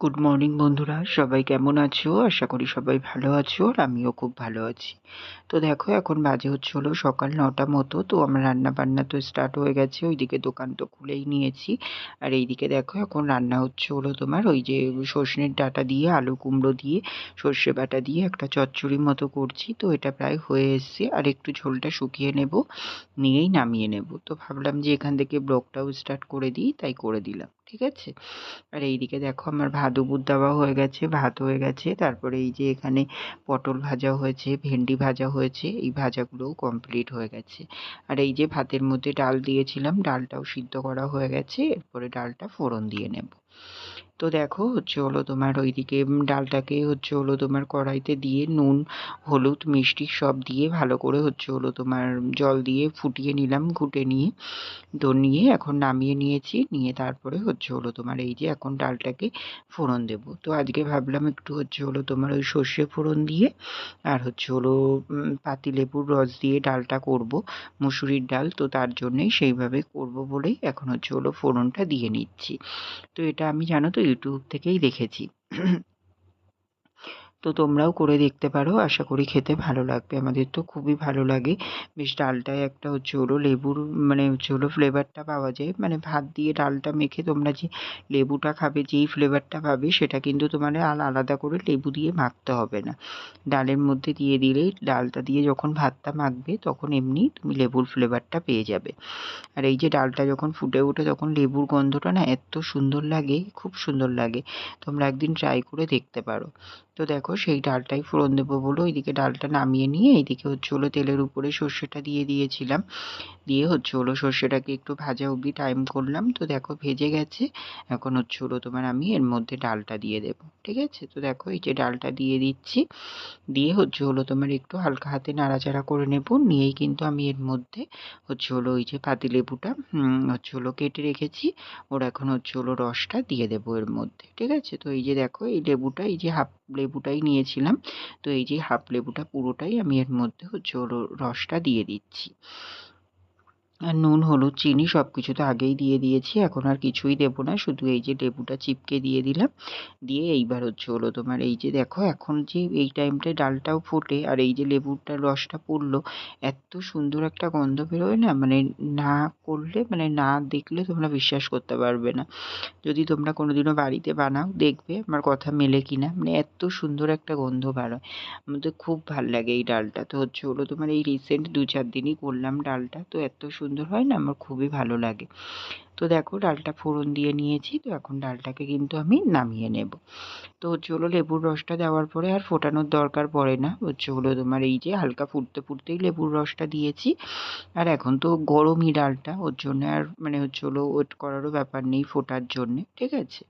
Good morning বন্ধুরা। সবাই কেমন আছো? আশা করি সবাই ভালো আছো আর আমিও খুব ভালো আছি। তো দেখো, এখন বাজে হচ্ছে হলো সকাল নটা মতো। তো আমার রান্না বান্না তো স্টার্ট হয়ে গেছে। ওইদিকে দোকান তো খুলেই নিয়েছি। আর এইদিকে দেখো, এখন রান্না হচ্ছে হলো তোমার ওই যে সর্ষের ডাটা দিয়ে, আলু কুমড়ো দিয়ে, সর্ষে বাটা দিয়ে একটা চচ্চড়ির মতো করছি। তো এটা প্রায় হয়ে এসছে। আর একটু ঝোলটা শুকিয়ে নেব, নিয়েই নামিয়ে নেব। তো ভাবলাম যে এখান থেকে ব্লগটাও স্টার্ট করে দিই, তাই করে দিলাম। ঠিক আছে? আর এইদিকে দেখো আমার ভাদু দেওয়া হয়ে গেছে, ভাত হয়ে গেছে। তারপরে এই যে এখানে পটল ভাজা হয়েছে, ভেন্ডি ভাজা হয়েছে, এই ভাজাগুলোও কমপ্লিট হয়ে গেছে। আর এই যে ভাতের মধ্যে ডাল দিয়েছিলাম, ডালটাও সিদ্ধ করা হয়ে গেছে। এরপরে ডালটা ফোড়ন দিয়ে নেব। তো দেখো হচ্ছে হলো তোমার ওইদিকে ডালটাকে হচ্ছে হলো তোমার কড়াইতে দিয়ে নুন, হলুদ, মিষ্টি সব দিয়ে ভালো করে হচ্ছে হলো তোমার জল দিয়ে ফুটিয়ে নিলাম ঘুটে নিয়ে। তো নিয়ে এখন নামিয়ে নিয়েছি, নিয়ে তারপরে হচ্ছে হলো তোমার এই যে এখন ডালটাকে ফোড়ন দেব। তো আজকে ভাবলাম একটু হচ্ছে হলো তোমার ওই সর্ষে ফোড়ন দিয়ে আর হচ্ছে হলো পাতিলেবুর রস দিয়ে ডালটা করব, মুসুরির ডাল। তো তার জন্যেই সেইভাবে করব বলেই এখন হচ্ছে হলো ফোড়নটা দিয়ে নিচ্ছি। তো এটা আমি জানো তো ইউটিউব থেকেই দেখেছি। তো তোমরাও করে দেখতে পারো। আশা করি খেতে ভালো লাগবে। আমাদের তো খুবই ভালো লাগে। বেশ ডালটায় একটা হচ্ছে হলো লেবুর মানে হচ্ছে হলো ফ্লেভারটা পাওয়া যায়। মানে ভাত দিয়ে ডালটা মেখে তোমরা যে লেবুটা খাবে, যেই ফ্লেভারটা পাবে, সেটা কিন্তু তোমার আর আলাদা করে লেবু দিয়ে মাখতে হবে না। ডালের মধ্যে দিয়ে দিলেই ডালটা দিয়ে যখন ভাতটা মাখবে, তখন এমনি তুমি লেবুর ফ্লেভারটা পেয়ে যাবে। আর এই যে ডালটা যখন ফুটে ওঠে, তখন লেবুর গন্ধটা না এত সুন্দর লাগে, খুব সুন্দর লাগে। তোমরা একদিন ট্রাই করে দেখতে পারো। তো দেখো সেই ডালটাই ফোড়ন দেবো বলে ওইদিকে ডালটা নামিয়ে নিয়ে এইদিকে হচ্ছে হলো তেলের উপরে সর্ষেটা দিয়ে দিয়েছিলাম। দিয়ে হচ্ছে হলো সর্ষেটাকে একটু ভাজা অবধি টাইম করলাম। তো দেখো ভেজে গেছে। এখন হচ্ছে হলো তোমার আমি এর মধ্যে ডালটা দিয়ে দেবো। ঠিক আছে? তো দেখো এই যে ডালটা দিয়ে দিচ্ছি। দিয়ে হচ্ছে হলো তোমার একটু হালকা হাতে নাড়াচাড়া করে নেব। নিয়েই কিন্তু আমি এর মধ্যে হচ্ছে হলো ওই যে পাতিলেবুটা হচ্ছে হলো কেটে রেখেছি। ওর এখন হচ্ছে হলো রসটা দিয়ে দেবো এর মধ্যে। ঠিক আছে? তো এই যে দেখো এই লেবুটা, এই যে হাফ লেবুটাই নিয়েছিলাম। তো এই যে হাফ লেবুটা পুরোটাই আমি এর মধ্যে হচ্ছে ওর রসটা দিয়ে দিচ্ছি। আর নুন, হলুদ, চিনি সব কিছু তো আগেই দিয়ে দিয়েছি, এখন আর কিছুই দেবো না, শুধু এই যে লেবুটা চিপকে দিয়ে দিলাম, দিয়ে এইবার হচ্ছে হলো তোমার এই যে দেখো এখন যে এই টাইমটায় ডালটাও ফোটে, আর এই যে লেবুটার রসটা পড়ল, এত সুন্দর একটা গন্ধ বেরোয় না মানে না করলে মানে না দেখলে তোমরা বিশ্বাস করতে পারবে না। যদি তোমরা কোনোদিনও বাড়িতে বানাও, দেখবে আমার কথা মেলে কিনা মানে এত সুন্দর একটা গন্ধ বেরোয়। আমাদের খুব ভালো লাগে এই ডালটা। তো হচ্ছে হলো তোমার এই রিসেন্ট দু চার দিনই করলাম ডালটা, তো এত সুন্দর হয় না, আমার খুবই ভালো লাগে। তো দেখো, ডালটা ফোড়ন দিয়ে নিয়েছি, তো এখন ডালটাকে কিন্তু আমি নামিয়ে নেব। তো হলো লেবুর রসটা দেওয়ার পরে আর ফোটানোর দরকার পড়ে না। হচ্ছে হলো তোমার এই যে হালকা ফুটতে ফুটতেই লেবুর রসটা দিয়েছি। আর এখন তো গরমই ডালটা, ওর জন্য আর মানে হচ্ছে হলো ওয়েট করারও ব্যাপার নেই ফোটার জন্যে, ঠিক আছে?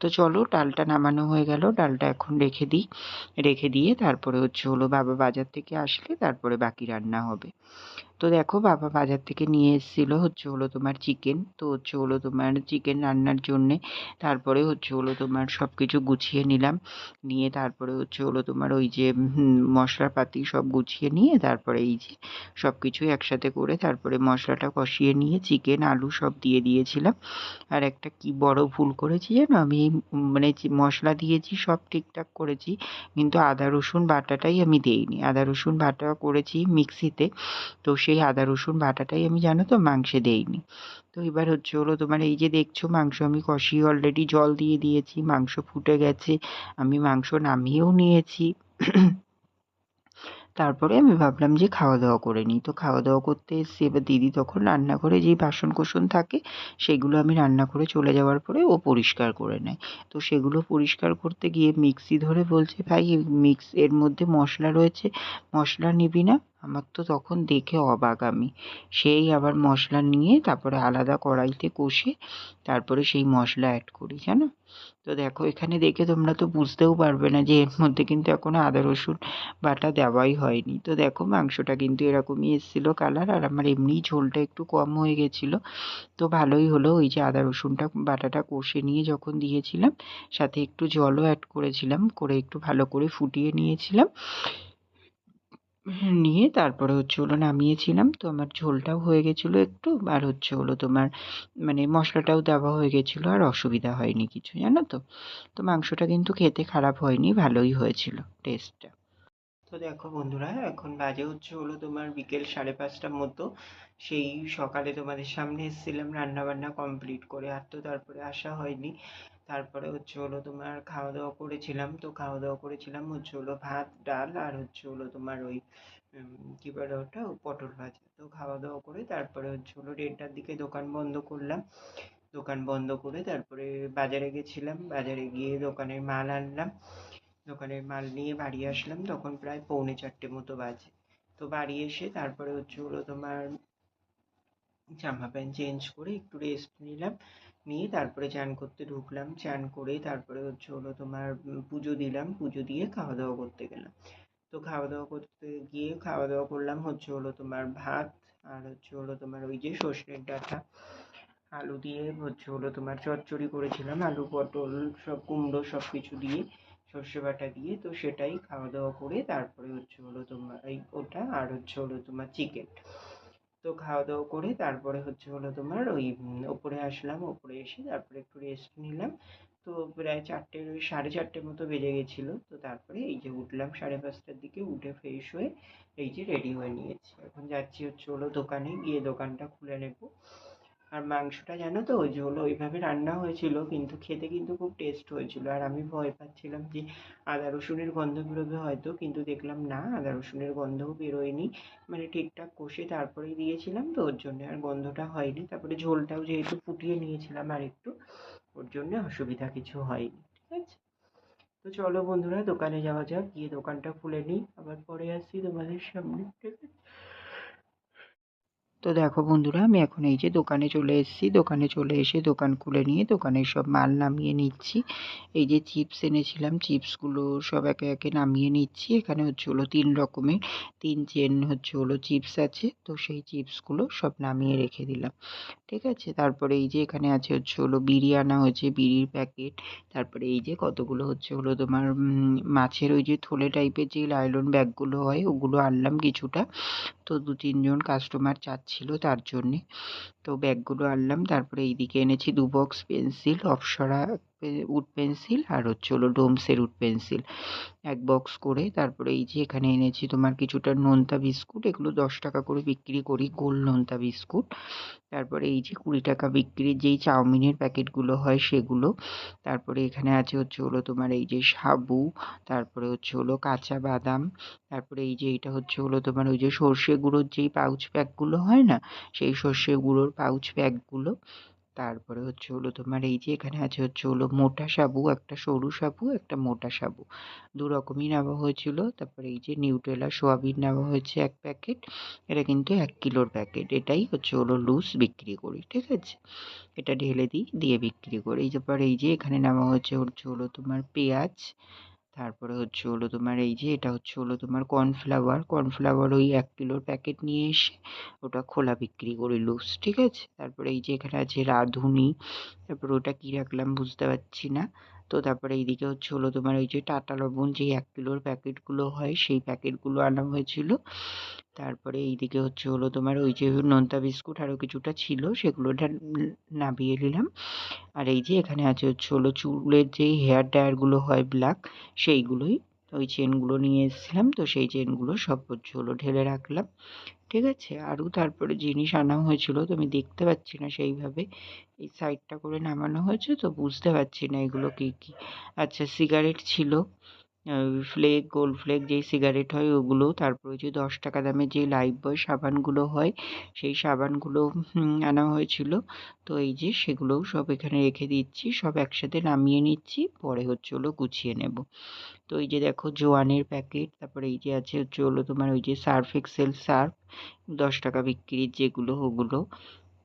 তো চলো, ডালটা নামানো হয়ে গেল, ডালটা এখন রেখে দিই। রেখে দিয়ে তারপরে হচ্ছে হলো বাবা বাজার থেকে আসলে তারপরে বাকি রান্না হবে। তো দেখো বাবা বাজার থেকে নিয়ে এসেছিল হচ্ছে হলো তোমার চিকেন তো হচ্ছে হলো তোমার চিকেন রান্নার জন্যে তারপরে হচ্ছে হলো তোমার সব কিছু গুছিয়ে নিলাম। নিয়ে তারপরে হচ্ছে হলো তোমার ওই যে মশলাপাতি সব গুছিয়ে নিয়ে তারপরে এই যে সব কিছুই একসাথে করে তারপরে মশলাটা কষিয়ে নিয়ে চিকেন আলু সব দিয়ে দিয়েছিলাম। আর একটা কি বড় ভুল করেছি জানো? আমি মানে মশলা দিয়েছি সব ঠিকঠাক করেছি, কিন্তু আদা রসুন বাটাটাই আমি দেইনি। আদা রসুন বাটা করেছি মিক্সিতে, তো সেই আদা, রসুন বাটাটাই আমি জানো তো মাংসে দেইনি। তো এবার হচ্ছে হলো তোমার এই যে দেখছ মাংস আমি কষিয়ে অলরেডি জল দিয়ে দিয়েছি, মাংস ফুটে গেছে, আমি মাংস নামিয়েও নিয়েছি। তারপরে আমি ভাবলাম যে খাওয়া দাওয়া করে নিই। তো খাওয়া দাওয়া করতে এসেছি, এবার দিদি তখন রান্নাঘরে যেই বাসন কোসন থাকে, সেগুলো আমি রান্না করে চলে যাওয়ার পরে ও পরিষ্কার করে নেয়। তো সেগুলো পরিষ্কার করতে গিয়ে মিক্সি ধরে বলছে, ভাই মিক্স এর মধ্যে মশলা রয়েছে, মশলা নিবি না। আমার তো তখন দেখে অবাক আমি। সেই আবার মশলা নিয়ে তারপরে আলাদা কড়াইতে কষে তারপরে সেই মশলা অ্যাড করি, জানো? তো দেখো, এখানে দেখে তোমরা তো বুঝতেও পারবে না যে এর মধ্যে কিন্তু এখনও আদা, রসুন বাটা দেওয়াই হয়নি। তো দেখো, মাংসটা কিন্তু এরকমই এসেছিল কালার আর আমার এমনিই ঝোলটা একটু কম হয়ে গেছিল। তো ভালোই হলো ওই যে আদা, রসুনটা, বাটাটা কষে নিয়ে যখন দিয়েছিলাম, সাথে একটু জলও অ্যাড করেছিলাম, করে একটু ভালো করে ফুটিয়ে নিয়েছিলাম। নিয়ে তারপরে হচ্ছে হলো নামিয়েছিলাম। তো আমার ঝোলটাও হয়ে গেছিল একটু। আর হচ্ছে হলো তোমার মানে মশলাটাও দেওয়া হয়ে গেছিল। আর অসুবিধা হয়নি কিছু, জানো তো? তো মাংসটা কিন্তু খেতে খারাপ হয়নি, ভালোই হয়েছিল টেস্টটা তো দেখো বন্ধুরা, এখন বাজে হচ্ছে হলো তোমার বিকেল সাড়ে পাঁচটার মতো। সেই সকালে তোমাদের সামনে এসেছিলাম রান্নাবান্না কমপ্লিট করে। আর তো তারপরে আসা হয়নি। তারপরে হচ্ছে হলো তোমার খাওয়া দাওয়া করেছিলাম। তো খাওয়া দাওয়া করেছিলাম হচ্ছে হলো ভাত, ডাল আর হচ্ছে হলো তোমার ওই কী বলে ওটা? পটল ভাজা। তো খাওয়া দাওয়া করে তারপরে হচ্ছে হলো দেড়টার দিকে দোকান বন্ধ করলাম। দোকান বন্ধ করে তারপরে বাজারে গেছিলাম। বাজারে গিয়ে দোকানের মাল আনলাম। দোকানের মাল নিয়ে বাড়ি আসলাম। তখন প্রায় পৌনে চারটে মতো বাজে। তো বাড়ি এসে তারপরে হচ্ছে হলো তোমার জামা প্যান্ট চেঞ্জ করে একটু রেস্ট নিলাম। নিয়ে তারপরে চান করতে ঢুকলাম। চান করে তারপরে হচ্ছে হলো তোমার পুজো দিলাম। পুজো দিয়ে খাওয়া দাওয়া করতে গেলাম। তো খাওয়া দাওয়া করতে গিয়ে খাওয়া দাওয়া করলাম হচ্ছে হলো তোমার ভাত আর হচ্ছে হলো তোমার ওই যে সর্ষের ডাঁটা। আলু দিয়ে হচ্ছে হলো তোমার চচ্চড়ি করেছিলাম। আলু, পটল, সব কুমড়ো সব কিছু দিয়ে সর্ষে বাটা দিয়ে তো সেটাই খাওয়া দাওয়া করে তারপরে হচ্ছে হলো তোমার এই ওটা আর হচ্ছে হলো তোমার চিকেন তো খাওয়া দাওয়া করে তারপরে হচ্ছে হলো তোমার ওই ওপরে আসলাম, ওপরে এসে তারপরে একটু রেস্ট নিলাম। তো প্রায় চারটে ওই সাড়ে চারটের মতো বেজে গেছিল। তো তারপরে এই যে উঠলাম সাড়ে পাঁচটার দিকে, উঠে ফ্রেশ হয়ে এই যে রেডি হয়ে নিয়েছি। এখন যাচ্ছি হচ্ছে হলো দোকানে, গিয়ে দোকানটা খুলে নেব। আর মাংসটা জানো তো যে ওইভাবে রান্না হয়েছিল, কিন্তু খেতে কিন্তু খুব টেস্ট হয়েছিল। আর আমি ভয় পাচ্ছিলাম যে আদা রসুনের গন্ধ বেরোবে হয়তো, কিন্তু দেখলাম না, আদা রসুনের গন্ধও বেরোয়নি। মানে ঠিকঠাক কষে তারপরেই দিয়েছিলাম তো, ওর জন্য আর গন্ধটা হয়নি। তারপরে ঝোলটাও যেহেতু ফুটিয়ে নিয়েছিলাম আর একটু ওর জন্য অসুবিধা কিছু হয়নি, ঠিক আছে? তো চলো বন্ধুরা, দোকানে যাওয়া যাক, গিয়ে দোকানটা খুলে নিই। আবার পরে আসছি তোমাদের সামনে, ঠিক আছে? তো দেখো বন্ধুরা, আমি এখন এই যে দোকানে চলে এসেছি। দোকানে চলে এসে দোকান খুলে নিয়ে দোকানের সব মাল নামিয়ে নিচ্ছি। এই যে চিপস এনেছিলাম, চিপসগুলো সব একে একে নামিয়ে নিচ্ছি। এখানে হচ্ছে হলো তিন রকমের, তিন চেন হচ্ছে হলো চিপস আছে। তো সেই চিপসগুলো সব নামিয়ে রেখে দিলাম। ঠিক আছে? তারপরে এই যে এখানে আছে হচ্ছে হলো বিড়ি আনা হয়েছে, বিড়ির প্যাকেট। তারপরে এই যে কতগুলো হচ্ছে হলো তোমার মাছের ওই যে থলে টাইপের যে লাইলন ব্যাগগুলো হয়, ওগুলো আনলাম কিছুটা। তো দু তিনজন কাস্টমার চাচ্ছিল তার জন্যে। তো ব্যাগগুলো আনলাম, তারপরে এইদিকে এনেছি দু box pencil Apsara wood pencil আর হচ্ছে হলো ডোমসের উড পেন্সিল। এক বক্স করে তারপরে এই যে এখানে এনেছি তোমার কিছুটা নোনতা বিস্কুট, এগুলো দশ টাকা করে বিক্রি করি, গোল নোনতা বিস্কুট। তারপরে এই যে কুড়ি টাকা বিক্রির যেই চাউমিনের প্যাকেটগুলো হয় সেগুলো। তারপরে এখানে আছে হচ্ছে হলো তোমার এই যে সাবু, তারপরে হচ্ছে হলো কাঁচা বাদাম, তারপরে এই যে এটা হচ্ছে হলো তোমার ওই যে সর্ষে গুঁড়োর যেই পাউচ প্যাকগুলো হয় না, সেই সর্ষে গুঁড়োর পাউচ প্যাকগুলো। তারপরে হচ্ছে হলো তোমার এই যে এখানে আছে হচ্ছে হলো মোটা সাবু, একটা সরু সাবু, একটা মোটা সাবু। দু রকমই নেওয়া হয়েছিল। তারপরে এই যে নিউট্রেলা সোয়াবিন নেওয়া হয়েছে এক প্যাকেট। এটা কিন্তু এক কিলোর প্যাকেট। এটাই হচ্ছে হলো লুজ বিক্রি করি, ঠিক আছে? এটা ঢেলে দিই, দিয়ে বিক্রি করি। এই যে পর এই যে এখানে নেওয়া হয়েছে হচ্ছে হলো তোমার পেঁয়াজ তারপরে হচ্ছে হলো তোমার এই যে এটা হচ্ছে হলো তোমার কর্নফ্লাওয়ার কর্নফ্লাওয়ার ওই এক কিলোর প্যাকেট নিয়ে এসে ওটা খোলা বিক্রি করে লুজ ঠিক আছে? তারপরে এই যে এখানে আছে রাঁধুনি, তারপরে ওটা কী রাখলাম বুঝতে পারছি না। তো তারপরে এইদিকে হচ্ছে হলো তোমার ওই যে টাটা লবণ যে এক কিলোর প্যাকেটগুলো হয় সেই প্যাকেটগুলো আনা হয়েছিল। তারপরে এইদিকে হচ্ছে হলো তোমার ওই যে নোনতা বিস্কুট আরও কিছুটা ছিল সেগুলো নামিয়ে নিলাম। আর এই যে এখানে আছে হচ্ছে হলো চুলের যেই হেয়ার ড্রায়ারগুলো হয় ব্ল্যাক সেইগুলোই ওই চেনগুলো নিয়ে এসেছিলাম। তো সেই চেনগুলো সব হচ্ছে হলো ঢেলে রাখলাম। ঠিক আছে? আরও তারপরে জিনিস আনা হয়েছিল, তো আমি দেখতে পাচ্ছি না সেইভাবে। এই সাইডটা করে নামানো হয়েছে, তো বুঝতে পারছি না এগুলো কী কী। আচ্ছা সিগারেট ছিল। ফ্লেক, গোল্ড ফ্লেক যেই সিগারেট হয়, ওগুলো তারপর যে দশ টাকা দামের যেই লাইফ বয় সাবানগুলো হয়, সেই সাবানগুলো আনা হয়েছিল। তো এই যে সেগুলোও সব এখানে রেখে দিচ্ছি, সব একসাথে নামিয়ে নিচ্ছি, পরে হচ্ছে হলো গুছিয়ে নেব। তো এই যে দেখো জোয়ানের প্যাকেট, তারপরে এই যে আছে হচ্ছে হলো তোমার ওই যে সার্ফ, এক্সেল সার্ফ, দশ টাকা বিক্রির যেগুলো, ওগুলো।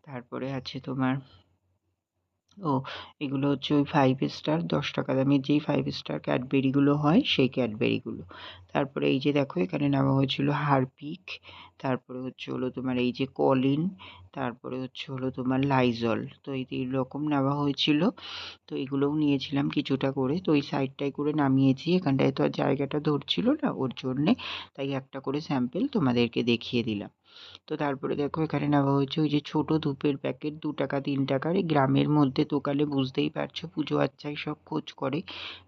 তারপরে আছে তোমার ও এগুলো হচ্ছে ওই ফাইভ স্টার দশ টাকা দামের যেই ফাইভ স্টার ক্যাডবেরিগুলো হয় সেই ক্যাডবেরিগুলো তারপরে এই যে দেখো এখানে নেওয়া হয়েছিল হারপিক তারপরে হচ্ছে হলো তোমার এই যে কলিন তারপরে হচ্ছে হলো তোমার লাইজল তো এই তিন রকম নেওয়া হয়েছিল। তো এগুলোও নিয়েছিলাম কিছুটা করে। তো ওই সাইডটায় করে নামিয়েছি। এখানটায় তো আর জায়গাটা ধরছিল না ওর জন্যে। তাই একটা করে স্যাম্পেল তোমাদেরকে দেখিয়ে দিলাম। তো তারপরে দেখো এখানে নেওয়া হয়েছে ওই যে ছোট ধূপের প্যাকেট, দু টাকা, তিন টাকার এই গ্রামের মধ্যে দোকানে বুঝতেই পারছ পুজো আচ্ছাই সব খোঁজ করে।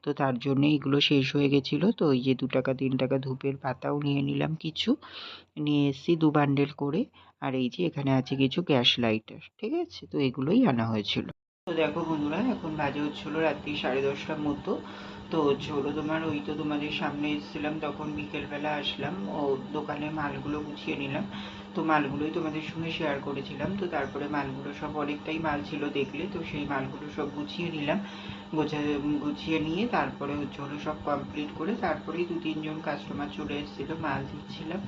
তো তার জন্য এগুলো শেষ হয়ে গেছিল। তো ওই যে দু টাকা, তিন টাকা ধূপের পাতাও নিয়ে নিলাম কিছু। নিয়ে এসেছি দু বান্ডেল করে। আর এই যে এখানে আছে কিছু গ্যাস লাইটার, ঠিক আছে? তো এগুলোই আনা হয়েছিল। তো দেখো বন্ধুরা, এখন বাজে হচ্ছিল রাত্রি সাড়ে দশটার মতো। তো হলো তোমার ওই তো তোমাদের সামনে এসেছিলাম, তখন বিকেলবেলা আসলাম, ও দোকানে মালগুলো গুছিয়ে নিলাম। তো মালগুলোই তোমাদের সঙ্গে শেয়ার করেছিলাম। তো তারপরে মালগুলো সব অনেকটাই মাল ছিল দেখলে, তো সেই মালগুলো সব গুছিয়ে নিলাম। গোছা, গুছিয়ে নিয়ে তারপরে হচ্ছে হলো সব কমপ্লিট করে তারপরেই দু তিনজন কাস্টমার চলে এসেছিল, মাল দিচ্ছিলাম।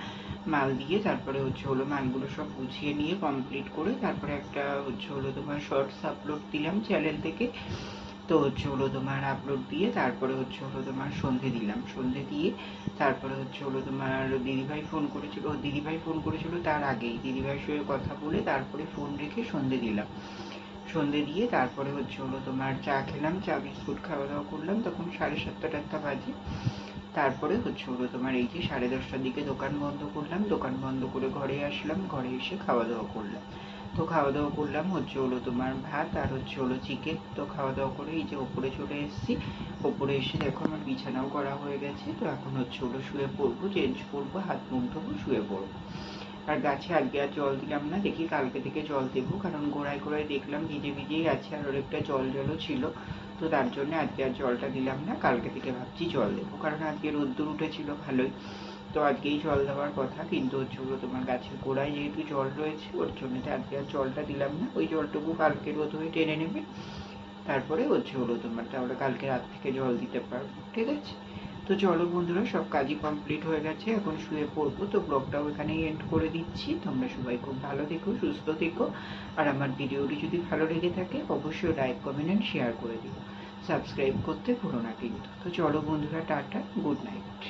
মাল দিয়ে তারপরে হচ্ছে হলো মালগুলো সব গুছিয়ে নিয়ে কমপ্লিট করে তারপরে একটা হচ্ছে হলো তোমার শর্টস আপলোড দিলাম চ্যানেল থেকে। তো হচ্ছে হলো তোমার আপলোড দিয়ে তারপরে হচ্ছে হলো তোমার সন্ধে দিলাম। সন্ধে দিয়ে তারপরে হচ্ছে হলো তোমার দিদিভাই ফোন করেছিল দিদিভাই ফোন করেছিল তার আগেই। দিদিভাইয়ের সঙ্গে কথা বলে তারপরে ফোন রেখে সন্ধে দিলাম। সন্ধে দিয়ে তারপরে হচ্ছে হলো তোমার চা খেলাম, চা, বিস্কুট খাওয়া দাওয়া করলাম। তখন সাড়ে সাতটা টাটটা বাজে। তারপরে হচ্ছে হলো তোমার এই যে সাড়ে দশটার দিকে দোকান বন্ধ করলাম। দোকান বন্ধ করে ঘরে আসলাম, ঘরে এসে খাওয়া দাওয়া করলাম। তো খাওয়া দাওয়া করলাম। হচ্ছে হলো তোমার ভাত আর হচ্ছে হলো চিকেন তো খাওয়া দাওয়া করে এই যে ওপরে চলে এসেছি। ওপরে এসে দেখো আমার বিছানাও করা হয়ে গেছে। তো এখন হচ্ছে হলো শুয়ে পড়ব চেঞ্জ করব, হাত মুখ ধোবো, শুয়ে পড়ব। আর গাছে আজকে আর জল দিলাম না, দেখি কালকে থেকে জল দেবো। কারণ গোড়ায় গোড়ায় দেখলাম ভিজে ভিজেই আছে আর অনেকটা জল জলও ছিল। তো তার জন্য আজকে আর জলটা দিলাম না, কালকে থেকে ভাবছি জল দেবো। কারণ আজকে রোদ্দুর উঠেছিল ভালোই। তো আজকেই জল দেওয়ার কথা, কিন্তু হচ্ছে ওগুলো তোমার গাছের গোড়ায় যেহেতু জল রয়েছে, ওর জন্য আজকে আর জলটা দিলাম না। ওই জলটুকু কালকে হয়ে টেনে নেবে। তারপরে হচ্ছে হলো তোমার তাহলে কালকে রাত থেকে জল দিতে পারব, ঠিক আছে? তো চলো বন্ধুরা, সব কাজই কমপ্লিট হয়ে গেছে, এখন শুয়ে পড়ব। তো ব্লগটাও এখানেই এন্ড করে দিচ্ছি। তোমরা সবাই খুব ভালো থেকো, সুস্থ থেকো। আর আমার ভিডিওটি যদি ভালো লেগে থাকে, অবশ্যই লাইক কমেন্ট অ্যান্ড শেয়ার করে দিও। সাবস্ক্রাইব করতে ভুলো না কিন্তু। তো চলো বন্ধুরা, টাটা গুড নাইট